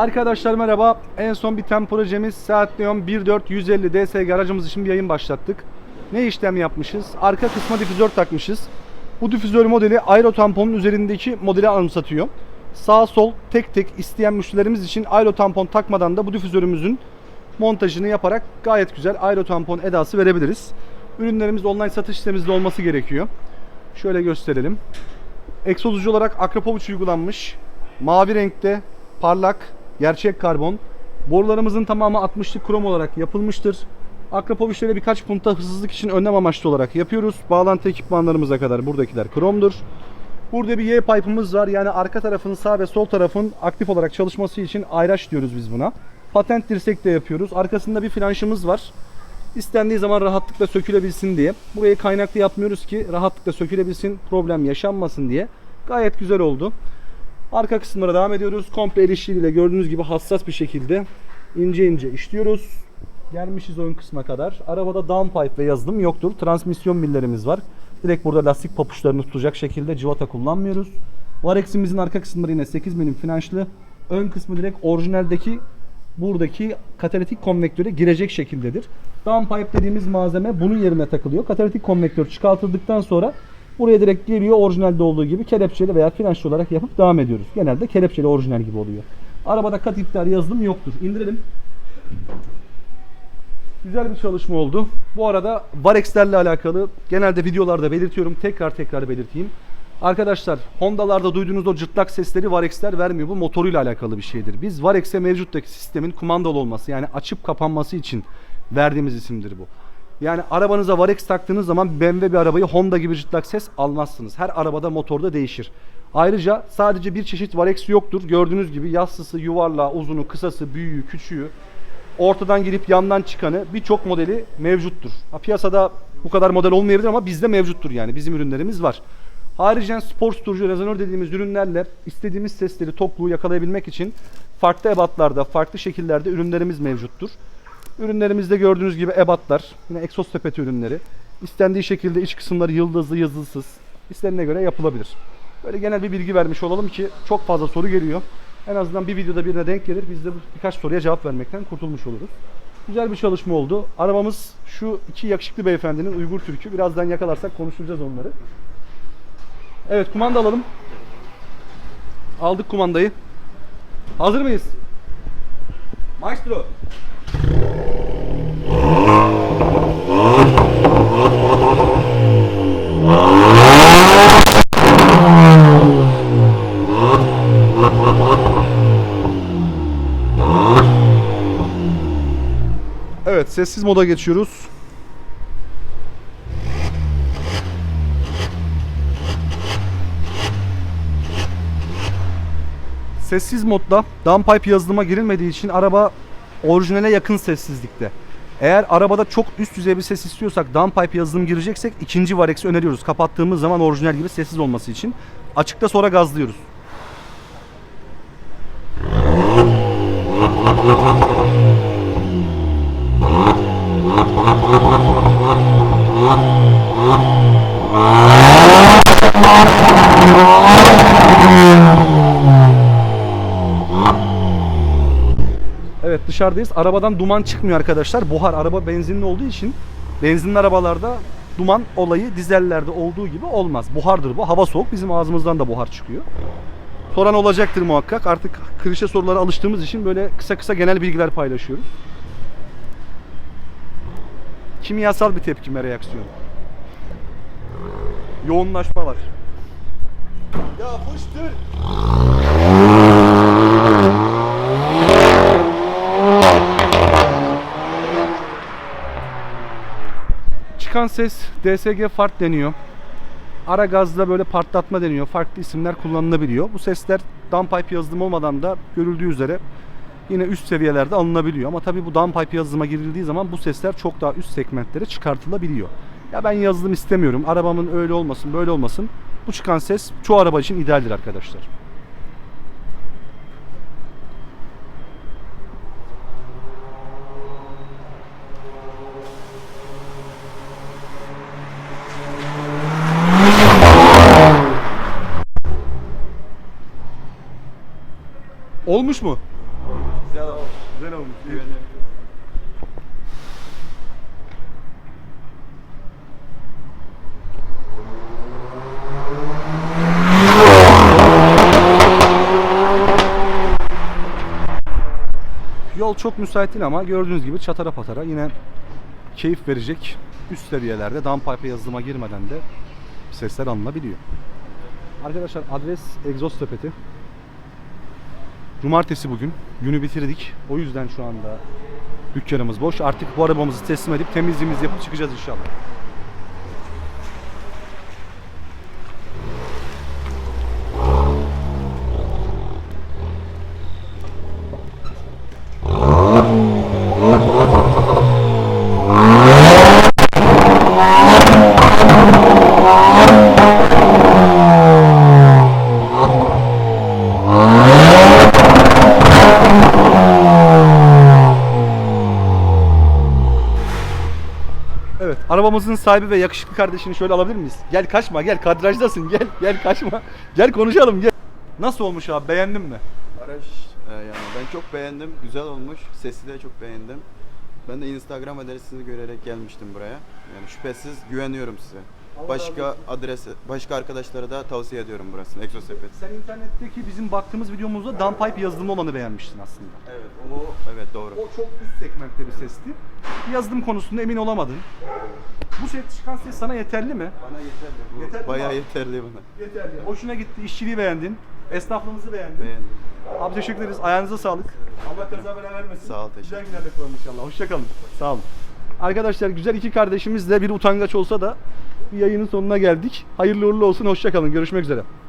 Arkadaşlar merhaba. En son biten projemiz Seat Leon 1.4 150 DSG aracımız için bir yayın başlattık. Ne işlem yapmışız? Arka kısma difüzör takmışız. Bu difüzör modeli aero tamponun üzerindeki modeli anımsatıyor. Sağ sol tek tek isteyen müşterilerimiz için aero tampon takmadan da bu difüzörümüzün montajını yaparak gayet güzel aero tampon edası verebiliriz. Ürünlerimiz online satış sitemizde olması gerekiyor. Şöyle gösterelim. Egzoz olarak Akrapovic uygulanmış. Mavi renkte, parlak, gerçek karbon. Borularımızın tamamı 60'lık krom olarak yapılmıştır. Akrapovic'leri birkaç punta hızsızlık için önlem amaçlı olarak yapıyoruz. Bağlantı ekipmanlarımıza kadar buradakiler kromdur. Burada bir Y pipe'ımız var. Yani arka tarafın sağ ve sol tarafın aktif olarak çalışması için ayraç diyoruz biz buna. Patent dirsek de yapıyoruz. Arkasında bir flanşımız var. İstendiği zaman rahatlıkla sökülebilsin diye. Burayı kaynaklı yapmıyoruz ki rahatlıkla sökülebilsin, problem yaşanmasın diye. Gayet güzel oldu. Arka kısımlara devam ediyoruz. Komple el gördüğünüz gibi hassas bir şekilde ince ince işliyoruz. Gelmişiz ön kısma kadar. Arabada downpipe ve yazılım yoktur. Transmisyon millerimiz var. Direkt burada lastik papuçlarını tutacak şekilde civata kullanmıyoruz. Varex'imizin arka kısımları yine 8 milim flanşlı. Ön kısmı direkt orijinaldeki buradaki katalitik konvektöre girecek şekildedir. Downpipe dediğimiz malzeme bunun yerine takılıyor. Katalitik konvektör çıkartıldıktan sonra buraya direkt geliyor orijinalde olduğu gibi kelepçeli veya flanşlı olarak yapıp devam ediyoruz. Genelde kelepçeli orijinal gibi oluyor. Arabada kat iptal yazılım yoktur. İndirelim. Güzel bir çalışma oldu. Bu arada Varex'lerle alakalı genelde videolarda belirtiyorum. Tekrar tekrar belirteyim. Arkadaşlar Honda'larda duyduğunuz o cırtlak sesleri Varex'ler vermiyor. Bu motoruyla alakalı bir şeydir. Biz Varex'e mevcuttaki sistemin kumandalı olması yani açıp kapanması için verdiğimiz isimdir bu. Yani arabanıza Varex taktığınız zaman BMW bir arabayı Honda gibi cırtlak ses almazsınız. Her arabada motorda değişir. Ayrıca sadece bir çeşit Varex yoktur. Gördüğünüz gibi yassısı, yuvarlağı, uzunu, kısası, büyüğü, küçüğü ortadan girip yandan çıkanı birçok modeli mevcuttur. Ha, piyasada bu kadar model olmayabilir ama bizde mevcuttur yani. Bizim ürünlerimiz var. Haricen spor tutucu rezonör dediğimiz ürünlerle istediğimiz sesleri, tokluğu yakalayabilmek için farklı ebatlarda, farklı şekillerde ürünlerimiz mevcuttur. Ürünlerimizde gördüğünüz gibi ebatlar, yine egzoz sepeti ürünleri. İstendiği şekilde iç kısımları yıldızlı, yıldızsız, istenene göre yapılabilir. Böyle genel bir bilgi vermiş olalım ki çok fazla soru geliyor. En azından bir videoda birine denk gelir. Biz de birkaç soruya cevap vermekten kurtulmuş oluruz. Güzel bir çalışma oldu. Arabamız şu iki yakışıklı beyefendinin Uygur Türk'ü. Birazdan yakalarsak konuşacağız onları. Evet kumanda alalım. Aldık kumandayı. Hazır mıyız? Maestro. Sessiz moda geçiyoruz. Sessiz modda downpipe yazılıma girilmediği için araba orijinale yakın sessizlikte. Eğer arabada çok üst düzey bir ses istiyorsak downpipe yazılım gireceksek ikinci Varex'i öneriyoruz. Kapattığımız zaman orijinal gibi sessiz olması için. Açıkta sonra gazlıyoruz. Evet dışarıdayız. Arabadan duman çıkmıyor arkadaşlar. Buhar araba benzinli olduğu için benzinli arabalarda duman olayı dizellerde olduğu gibi olmaz. Buhardır bu. Hava soğuk. Bizim ağzımızdan da buhar çıkıyor. Soran olacaktır muhakkak. Artık klişe sorulara alıştığımız için böyle kısa kısa genel bilgiler paylaşıyoruz. Kimyasal bir tepkime reaksiyon. Yoğunlaşma var. Ya fıştır. Çıkan ses DSG fart deniyor. Ara gazla böyle patlatma deniyor. Farklı isimler kullanılabiliyor. Bu sesler downpipe yazılım olmadan da görüldüğü üzere yine üst seviyelerde alınabiliyor. Ama tabii bu downpipe yazılıma girildiği zaman bu sesler çok daha üst segmentlere çıkartılabiliyor. Ya ben yazılım istemiyorum. Arabamın öyle olmasın, böyle olmasın. Bu çıkan ses çoğu araba için idealdir arkadaşlar. Olmuş mu? Güzel olmuş. Yol çok müsait değil ama gördüğünüz gibi çatara patara yine keyif verecek üst seviyelerde downpipe yazılıma girmeden de sesler alınabiliyor. Arkadaşlar adres egzoz sepeti. Cumartesi bugün. Günü bitirdik. O yüzden şu anda dükkanımız boş. Artık bu arabamızı teslim edip temizliğimizi yapıp çıkacağız inşallah. Evet, arabamızın sahibi ve yakışıklı kardeşini şöyle alabilir miyiz? Gel kaçma, gel kadrajdasın, gel, gel kaçma. Gel konuşalım, gel. Nasıl olmuş abi, beğendin mi? Araç e, yani ben çok beğendim. Güzel olmuş. Sesi de çok beğendim. Ben de Instagram adresinizi görerek gelmiştim buraya. Yani şüphesiz güveniyorum size. Başka adrese, başka arkadaşlara da tavsiye ediyorum burasını. Exosepet. Sen internetteki bizim baktığımız videomuzda downpipe yazılımı olanı beğenmiştin aslında. Evet, o evet doğru. O çok üst segmentte bir sesti. Yazılım konusunda emin olamadın. Bu ses çıkan ses sana yeterli mi? Bana yeterli. Yeterli mi bayağı abi? yeterli bana. Yeterli. Hoşuna gitti, işçiliği beğendin. Esnaflığımızı beğendin. Beğendim. Abi teşekkür ederiz. Ayağınıza sağlık. Allah kaza bela vermesin. Sağ ol, Güzel günlerde kullanın inşallah. Hoşçakalın. Sağ olun. Arkadaşlar güzel iki kardeşimizle bir utangaç olsa da bir yayının sonuna geldik. Hayırlı uğurlu olsun. Hoşçakalın. Görüşmek üzere.